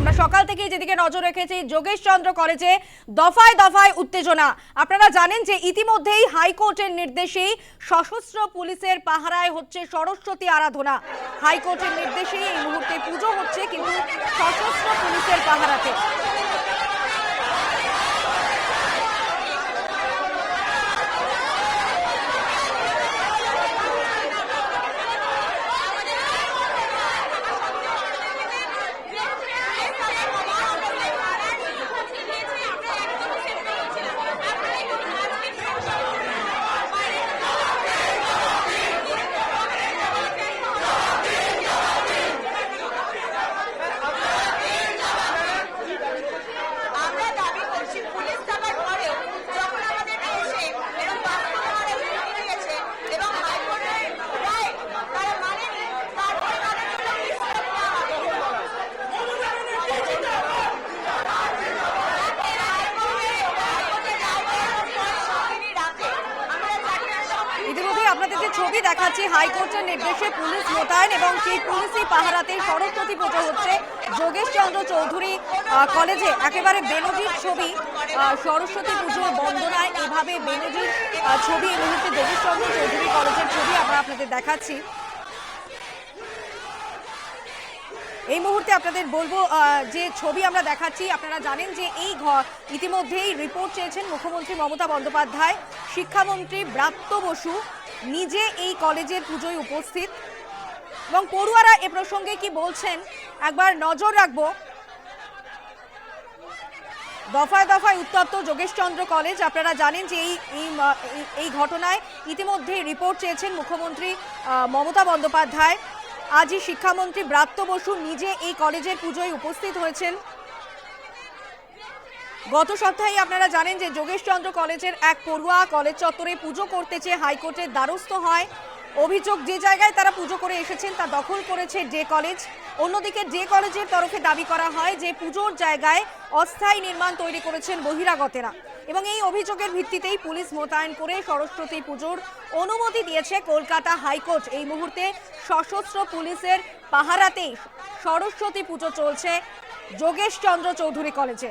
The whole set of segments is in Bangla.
আমরা সকাল থেকেই যেদিকে নজর রেখেছি যোগেশ চন্দ্র কলেজে দফায় দফায় উত্তেজনা। আপনারা জানেন যে ইতিমধ্যেই হাইকোর্টের নির্দেশেই সশস্ত্র পুলিশের পাহারায় হচ্ছে সরস্বতী আরাধনা। হাইকোর্টের নির্দেশেই এই মুহূর্তে পুজো হচ্ছে, কিন্তু সশস্ত্র পুলিশের পাহারাতে আমরা দাবি করছি পুলিশ থাকার পরেও যখন আমাদের এসে এরকম বাস্তব আমাদের বিরক্ত হয়েছে এবং হাইকোর্টের রায় তারা মানেনি তারপরে তাদের জন্য নিশ্চয় দেওয়া হবে ইতিমধ্যেই আপনাদের যে দেখাচ্ছি হাইকোর্টের নির্দেশে পুলিশ মোতায়েন এবং সেই পুলিশি পাহারাতে সরস্বতী পুজো হচ্ছে। যোগেশ চন্দ্র চৌধুরী কলেজে একেবারে বেনজির ছবি সরস্বতী পুজোর বন্দনায়। এভাবে বেনজির ছবি, এই মুহূর্তে যোগেশ চন্দ্র চৌধুরী কলেজের ছবি আমরা আপনাদের দেখাচ্ছি। এই মুহূর্তে আপনাদের বলব যে ছবি আমরা দেখাচ্ছি, আপনারা জানেন যে এই ঘ- ইতিমধ্যেই রিপোর্ট চেয়েছেন মুখ্যমন্ত্রী মমতা বন্দ্যোপাধ্যায়, শিক্ষামন্ত্রী ব্রাত্য বসু নিজে এই কলেজের পুজোয় উপস্থিত। এবং পড়ুয়ারা এ প্রসঙ্গে কি বলছেন, একবার নজর রাখব। দফায় দফায় উত্তপ্ত যোগেশচন্দ্র কলেজ, আপনারা জানেন যে এই- এই ঘটনায় ইতিমধ্যে রিপোর্ট চেয়েছেন মুখ্যমন্ত্রী মমতা বন্দ্যোপাধ্যায়। আজই শিক্ষামন্ত্রী ব্রাত্য বসু নিজে এই কলেজের পুজোয় উপস্থিত হয়েছেন। গত সপ্তাহে আপনারা জানেন যে যোগেশচন্দ্র কলেজের এক পড়ুয়া কলেজ চত্বরে পুজো করতে চেয়ে হাইকোর্টের দ্বারস্থ হয়। অভিযোগ যে জায়গায় তারা পুজো করে এসেছেন তা দখল করেছে ডে কলেজ। অন্যদিকে ডে কলেজের তরফে দাবি করা হয় যে পুজোর জায়গায় অস্থায়ী নির্মাণ তৈরি করেছেন বহিরাগতেরা এবং এই অভিযোগের ভিত্তিতেই পুলিশ মোতায়েন করে সরস্বতী পুজোর অনুমতি দিয়েছে কলকাতা হাইকোর্ট। এই মুহূর্তে সশস্ত্র পুলিশের পাহারাতেই সরস্বতী পুজো চলছে। যোগেশচন্দ্র চৌধুরী কলেজে।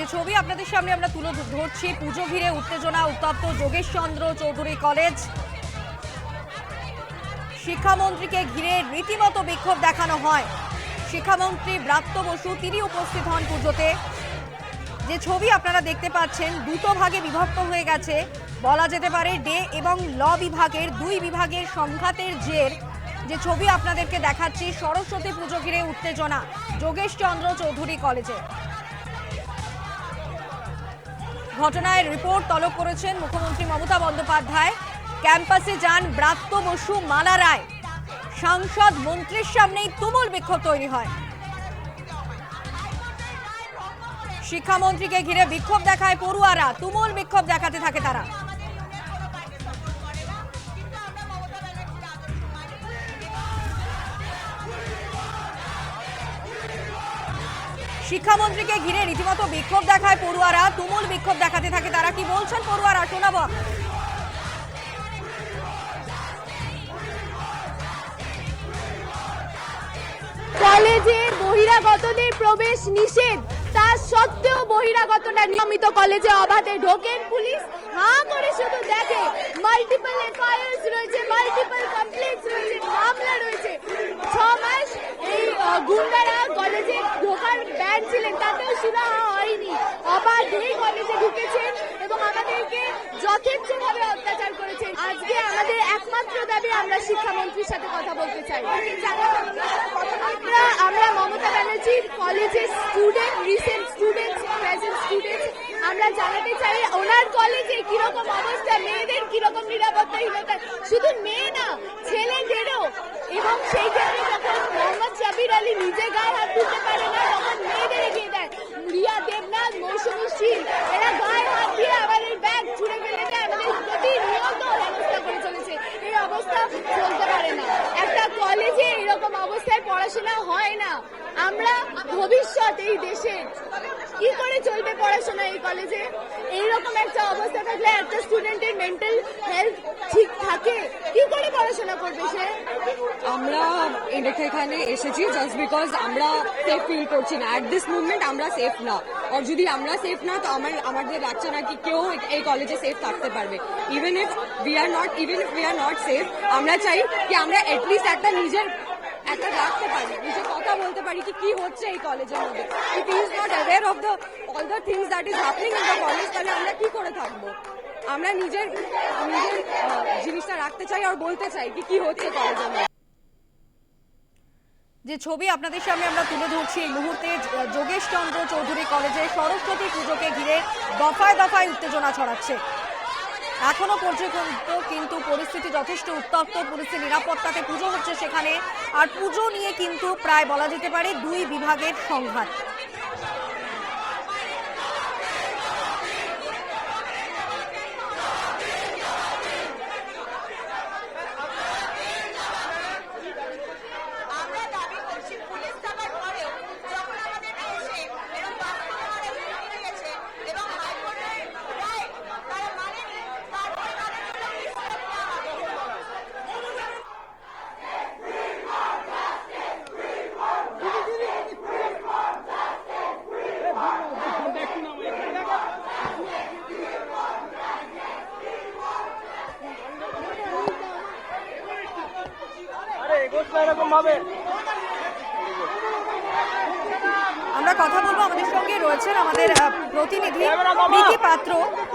যে ছবি আপনাদের সামনে আমরা তুলে ধরছি, পুজো ঘিরে উত্তেজনা উত্তপ্ত যোগেশচন্দ্র চৌধুরী কলেজ। শিক্ষামন্ত্রীকে ঘিরে রীতিমতো বিক্ষোভ দেখানো হয়। শিক্ষামন্ত্রী ব্রাত্য বসু, তিনি উপস্থিত হন পুজোতে। যে ছবি আপনারা দেখতে পাচ্ছেন, দুটো ভাগে বিভক্ত হয়ে গেছে। বলা যেতে পারে, ডে এবং ল বিভাগের দুই বিভাগের সংঘাতের জের। যে ছবি আপনাদেরকে দেখাচ্ছি, সরস্বতী পুজো ঘিরে উত্তেজনা, যোগেশচন্দ্র চৌধুরী কলেজে। ঘটনায় রিপোর্ট তলব করেছেন মুখ্যমন্ত্রী মমতা বন্দ্যোপাধ্যায়। ক্যাম্পাসে যান ব্রাত্য বসু মালা রায়। সাংসদ মন্ত্রীর সামনেই তুমুল বিক্ষোভ তৈরি হয়। শিক্ষামন্ত্রীকে ঘিরে বিক্ষোভ দেখায় পড়ুয়ারা। তুমুল বিক্ষোভ দেখাতে থাকে তারা। শিক্ষামন্ত্রীকে ঘিরে রীতিমতো বিক্ষোভ দেখায় পড়ুয়ারা। তুমুল বিক্ষোভ দেখাতে থাকে তারা। কি বলছেন পড়ুয়ারা? শোনাবো। কলেজে বহিরাগতদের প্রবেশ নিষেধ। তা সত্ত্বেও বহিরাগতরা নিয়মিত কলেজে অবাধে ঢোকেন পুলিশ। হা করে শুধু দেখে। মাল্টিপল এফআইআরস রয়েছে মাল্টিপল কমপ্লেন্টস রয়েছে, মামলা রয়েছে। ছ মাস এই গুন্ডারা কলেজে ঢোকার ব্যান ছিলেন, তাতেও সুরাহা হয়নি। অবাধেই কলেজে ঢুকেছেন এবং আমাদেরকে যথেচ্ছভাবে অত্যাচার করেছেন। আজকে আমাদের একমাত্র দাবি আমরা শিক্ষামন্ত্রীর সাথে কথা বলতে চাই। আমরা ভবিষ্যৎ এই দেশের কি করে চলবে পড়াশোনা এই কলেজে এইরকম একটা অবস্থা থাকলে একটা স্টুডেন্টের মেন্টাল হেলথ ঠিক থাকে? কি করে পড়াশোনা করবে সে? আমরা এটা এখানে এসেছি জাস্ট বিকজ আমরা সেফ ফিল করছি না। অ্যাট দিস মুভমেন্ট আমরা সেফ না। আর যদি আমরা সেফ না, তো আমার, আমাদের বাচ্চা নাকি কেউ এই কলেজে সেফ থাকতে পারবে। Even if we are not even if we are not safe আমরা চাই কি আমরা এটলিস্ট একটা নিজের একটা রাখতে পারি নিজের কথা বলতে পারি কি কি হচ্ছে এই কলেজের মধ্যে। Is not aware of the all the things that is happening in the college তাহলে আমরা কি করে থাকব? আমরা নিজের নিজের জিনিসটা রাখতে চাই আর বলতে চাই কি কি হচ্ছে কলেজের মধ্যে। যে ছবি আপনাদের সামনে আমরা তুলে ধরছি এই মুহূর্তে যোগেশ চন্দ্র চৌধুরী কলেজে সরস্বতী পুজোকে ঘিরে দফায় দফায় উত্তেজনা ছড়াচ্ছে। এখনও পর্যন্ত কিন্তু পরিস্থিতি যথেষ্ট উত্তপ্ত, পুলিশের নিরাপত্তাতে পুজো হচ্ছে সেখানে। আর পুজো নিয়ে কিন্তু প্রায় বলা যেতে পারে দুই বিভাগের সংঘাত আমরা দাবি করছি পুলিশ থাকার পরেও যখন আমাদেরকে এসে এরকম বাস্তব হারে হুমকি দিয়েছে এবং হাইকোর্টের রায় তারা মানেনি তারপরে তাদের জন্য কি step নেওয়া হবে? আরে এগোস না এরকম ভাবে আমরা কথা বলব। আমাদের সঙ্গে রয়েছেন আমাদের প্রতিনিধি প্রীতি পাত্র।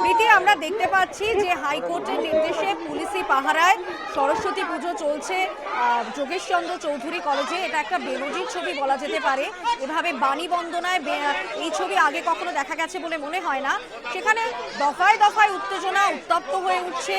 প্রীতি, আমরা দেখতে পাচ্ছি যে হাইকোর্টের নির্দেশে পুলিশি পাহারায় সরস্বতী পুজো চলছে। যোগেশচন্দ্র চৌধুরী কলেজে এটা একটা বেনজির ছবি বলা যেতে পারে। এভাবে বাণী বন্দনায় এই ছবি আগে কখনো দেখা গেছে বলে মনে হয় না। সেখানে দফায় দফায় উত্তেজনা উত্তপ্ত হয়ে উঠছে।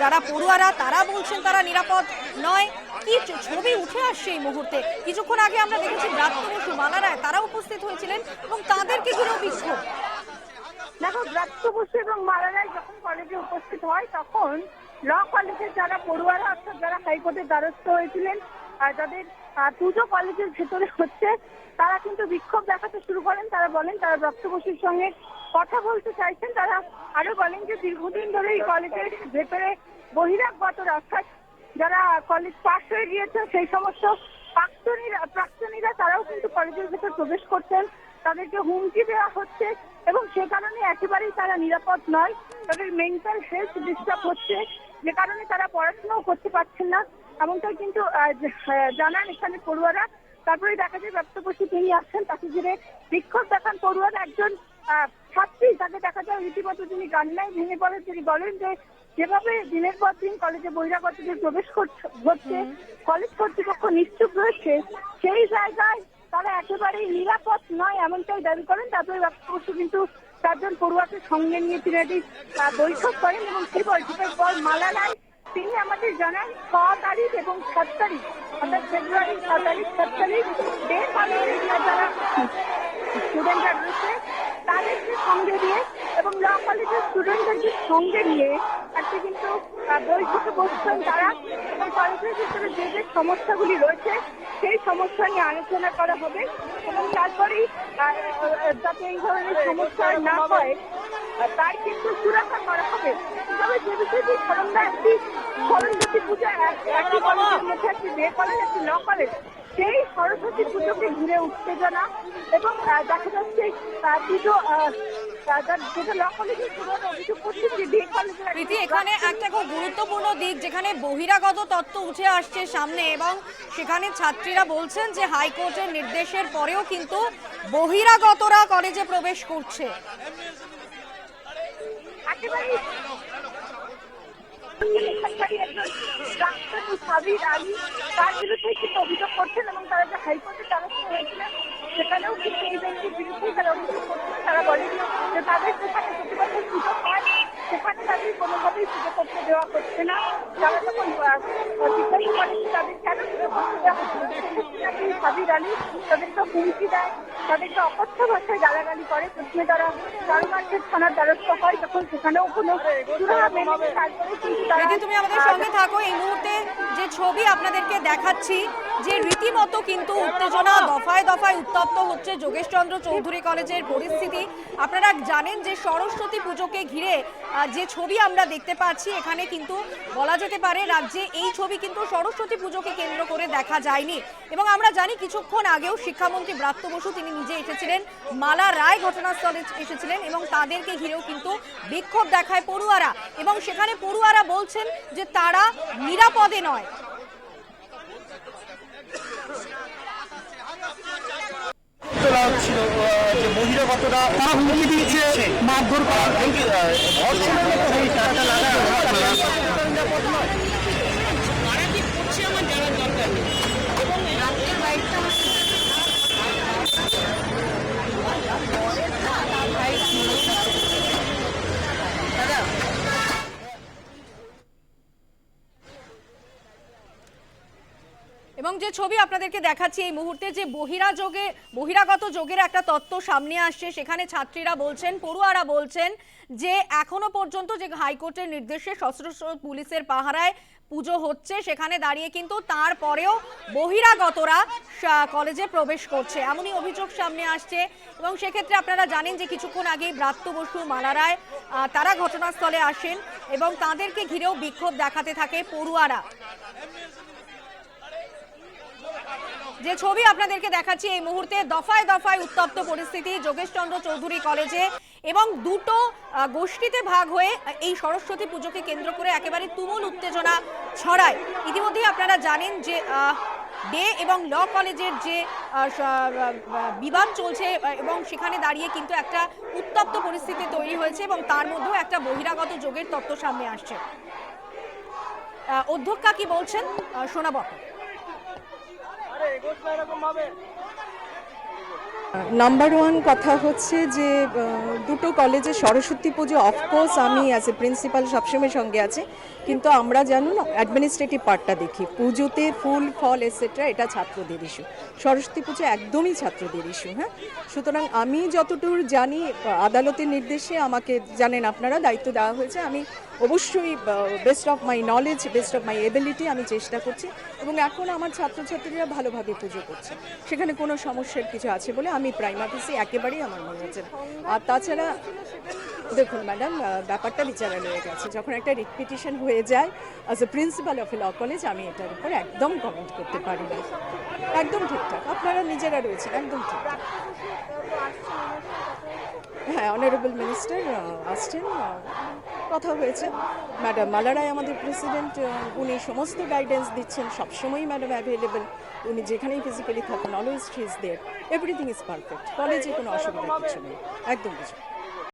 যারা পড়ুয়ারা, তারা বলছেন তারা নিরাপদ নয়। কি ছবি উঠে আসছে এই মুহূর্তে? কিছুক্ষণ আগে আমরা দেখেছি ব্রাত্য বসু তারা উপস্থিত হয়েছিলেন এবং তাদেরকে ঘিরেও বিক্ষোভ। দেখো বসু এবং মারারাই যখন কলেজে উপস্থিত হয়, তখন ল কলেজের যারা পড়ুয়ারা, অর্থাৎ যারা হাইকোর্টের দ্বারস্থ হয়েছিলেন আর যাদের পুজো কলেজের ভেতরে হচ্ছে, তারা কিন্তু বিক্ষোভ দেখাতে শুরু করেন। তারা বলেন, তারা বসুর সঙ্গে কথা বলতে চাইছেন। তারা আরও বলেন যে, দীর্ঘদিন ধরে এই কলেজের ভেতরে বহিরাগত অর্থাৎ যারা কলেজ পাশ হয়ে গিয়েছে, সেই সমস্ত প্রাক্তনীরা প্রাক্তনীরা তারাও কিন্তু কলেজের ভেতর প্রবেশ করছেন। তাদেরকে হুমকি দেওয়া হচ্ছে এবং সে কারণে একেবারেই তারা নিরাপদ নয়। তাদের মেন্টাল হেলথ ডিস্টার্ব হচ্ছে, যে কারণে তারা পড়াশোনাও করতে পারছেন না। এমনটাই কিন্তু জানান এখানে পড়ুয়ারা। তারপরে দেখা যায় ব্যপ্তপোষী তিনি আসছেন তাকে ঘিরে। বিক্ষোভ দেখান পড়ুয়ারা। একজন ছাত্রী, তাকে দেখা যায় রীতিমতো তিনি কান্নায় ভেঙে পড়েন। তিনি বলেন যে যেভাবে দিনের পর দিন কলেজে বহিরাগতদের প্রবেশ করছে হচ্ছে কলেজ কর্তৃপক্ষ নিশ্চুপ রয়েছে সেই জায়গায় তারা একেবারেই নিরাপদ নয় এমনটাই দাবি করেন। তারপরে ব্যবস্থা কিন্তু চারজন পড়ুয়াকে সঙ্গে নিয়ে তিনি একটি বৈঠক করেন এবং সেই বৈঠকের পর মালা রায় তিনি আমাদের জানান ছ তারিখ এবং সাত তারিখ অর্থাৎ ফেব্রুয়ারি ছ তারিখ সাত তারিখ দেড় কলেজের যারা স্টুডেন্টরা রয়েছে। তাদেরকে সঙ্গে দিয়ে এবং ল কলেজের স্টুডেন্টদেরকে সঙ্গে নিয়ে একটা কিন্তু বৈঠকে বসছেন তারা এবং কলেজের ভিতরে যে যে সমস্যাগুলি রয়েছে, সেই সমস্যা নিয়ে আলোচনা করা হবে এবং তারপরেই যাতে এই ধরনের সমস্যা না হয় তাই কিন্তু সুরক্ষা করা হবে। তবে যে বিষয়টি স্মরণটা একটি সরস্বতী পূজা এক- একই কলেজের মধ্যে একটি বে কলেজ একটি ল কলেজ সেই সরস্বতী পুজোকে ঘিরে উত্তেজনা এবং দেখা যাচ্ছে পুজো প্রীতি এখানে একটা খুব গুরুত্বপূর্ণ দিক যেখানে বহিরাগত তত্ত্ব উঠে আসছে সামনে এবং সেখানে ছাত্রীরা বলছেন যে হাইকোর্টের নির্দেশের পরেও কিন্তু বহিরাগতরা কলেজে প্রবেশ করছে। সাবির আলী তার কিন্তু অভিযোগ করছেন এবং তারা যে হাইকোর্টে দ্বারস্থ হয়েছিলেন সেখানেও কিন্তু এই ব্যক্তির বিরুদ্ধে তারা অভিযোগ করছেন তারা বলেন যে তাদের যেখানে প্রতিবাদের সুযোগ হয় সেখানে তাদের কোনোভাবেই পুজো করতে দেওয়া হচ্ছে না। তারা যখন জিজ্ঞাসা করেন যে তাদের কেন পুজো করতে দেওয়া হচ্ছে সাবির আলী তাদেরকে হুমকি দেয়, তাদেরকে অকথ্য ভাষায় গালাগালি করে। প্রথমে তারা চারুমার্কেট থানার দ্বারস্থ হয়, তখন সেখানেও কোনো তুমি আমাদের সঙ্গে থাকো। এই মুহূর্তে যে ছবি আপনাদেরকে দেখাচ্ছি যে রীতিমতো কিন্তু উত্তেজনা দফায় দফায় উত্তপ্ত হচ্ছে যোগেশচন্দ্র চৌধুরী কলেজের পরিস্থিতি। আপনারা জানেন যে সরস্বতী পুজোকে ঘিরে যে ছবি আমরা দেখতে পাচ্ছি, এখানে কিন্তু বলা যেতে পারে রাজ্যে এই ছবি কিন্তু সরস্বতী পুজোকে কেন্দ্র করে দেখা যায়নি। এবং আমরা জানি কিছুক্ষণ আগেও শিক্ষামন্ত্রী ব্রাত্য বসু তিনি নিজে এসেছিলেন, মালা রায় ঘটনাস্থলে এসেছিলেন এবং তাদেরকে ঘিরেও কিন্তু বিক্ষোভ দেখায় পড়ুয়ারা। এবং সেখানে পড়ুয়ারা বলছেন যে তারা নিরাপদে নয়। যে কতটা তারা হুমকি দিচ্ছে মারধর করা। এবং যে ছবি আপনাদেরকে দেখাচ্ছি এই মুহূর্তে যে বহিরাযোগে বহিরাগত যোগের একটা তত্ত্ব সামনে আসছে। সেখানে ছাত্রীরা বলছেন পড়ুয়ারা বলছেন যে এখনও পর্যন্ত যে হাইকোর্টের নির্দেশে সশস্ত্র পুলিশের পাহারায় পুজো হচ্ছে সেখানে দাঁড়িয়ে কিন্তু তারপরেও বহিরাগতরা কলেজে প্রবেশ করছে। এমনই অভিযোগ সামনে আসছে এবং সেক্ষেত্রে আপনারা জানেন যে কিছুক্ষণ আগেই ব্রাত্য বসু মালারায় আহ, তারা ঘটনাস্থলে আসেন এবং তাদেরকে ঘিরেও বিক্ষোভ দেখাতে থাকে পড়ুয়ারা। যে ছবি আপনাদেরকে দেখাচ্ছি এই মুহূর্তে দফায় দফায় উত্তপ্ত পরিস্থিতি যোগেশচন্দ্র চৌধুরী কলেজে এবং দুটো গোষ্ঠীতে ভাগ হয়ে এই সরস্বতী পুজোকে কেন্দ্র করে একেবারে তুমুল উত্তেজনা ছড়ায়। ইতিমধ্যেই আপনারা জানেন যে ডে এবং ল কলেজের যে বিবাদ চলছে এবং সেখানে দাঁড়িয়ে কিন্তু একটা উত্তপ্ত পরিস্থিতি তৈরি হয়েছে এবং তার মধ্যেও একটা বহিরাগত যোগের তত্ত্ব সামনে আসছে। অধ্যক্ষা কি বলছেন? শোনাবো। এরকম ভাবে নাম্বার ওয়ান কথা হচ্ছে যে দুটো কলেজে সরস্বতী পুজো অফকোর্স আমি অ্যাজ এ প্রিন্সিপাল সবসময় সঙ্গে আছে। কিন্তু আমরা জানুন অ্যাডমিনিস্ট্রেটিভ পার্টটা দেখি। পুজোতে ফুল, ফল এসেট্রা এটা ছাত্রদের ইস্যু সরস্বতী পুজো একদমই ছাত্রদের ইস্যু হ্যাঁ? সুতরাং আমি যতদূর জানি আদালতের নির্দেশে আমাকে জানেন আপনারা, দায়িত্ব দেওয়া হয়েছে। আমি অবশ্যই best of my knowledge best of my ability আমি চেষ্টা করছি। এবং এখন আমার ছাত্রছাত্রীরা ভালোভাবে পুজো করছে। সেখানে কোনো সমস্যার কিছু আছে বলে আমি প্রাইম অফিসে একেবারেই আমার মনে হচ্ছে না। আর তাছাড়া, দেখুন ম্যাডাম ব্যাপারটা বিচারালয়ে গেছে। যখন একটা রিপিটিশন হয়ে যায় as a principal of a law college আমি এটার উপর একদম কমেন্ট করতে পারি না। একদম ঠিকঠাক। আপনারা নিজেরা রয়েছেন, একদম ঠিকঠাক হ্যাঁ অনারেবল মিনিস্টার আসছেন কথা হয়েছে। ম্যাডাম মালারায় আমাদের প্রেসিডেন্ট উনি সমস্ত গাইডেন্স দিচ্ছেন, সবসময়ই ম্যাডাম অ্যাভেলেবেল উনি যেখানেই ফিজিক্যালি থাকেন always she is there everything is perfect কলেজে কোনো অসুবিধা কিছু নেই। একদম কিছু